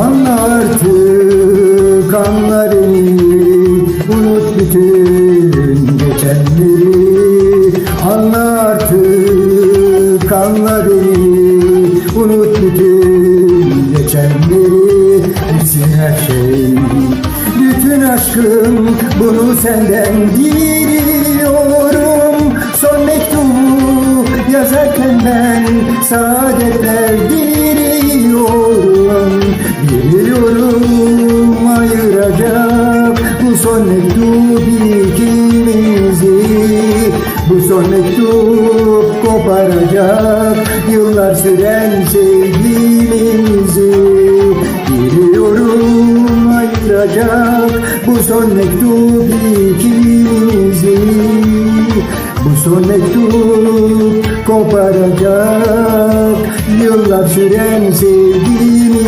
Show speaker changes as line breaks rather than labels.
Anla artık anla beni Unut bütün geçenleri. Anla artık anla beni Unut bütün geçenleri. Bitsin her şey. Bütün aşkım bunu senden diliyorum. Son mektubu yazarken ben saadetler diliyorum bu son mektup ikimizi Bu son mektup koparacak yıllar süren sevgimizi Biliyorum ayıracak bu son mektup ikimizi Bu son mektup koparacak yıllar süren sevgimizi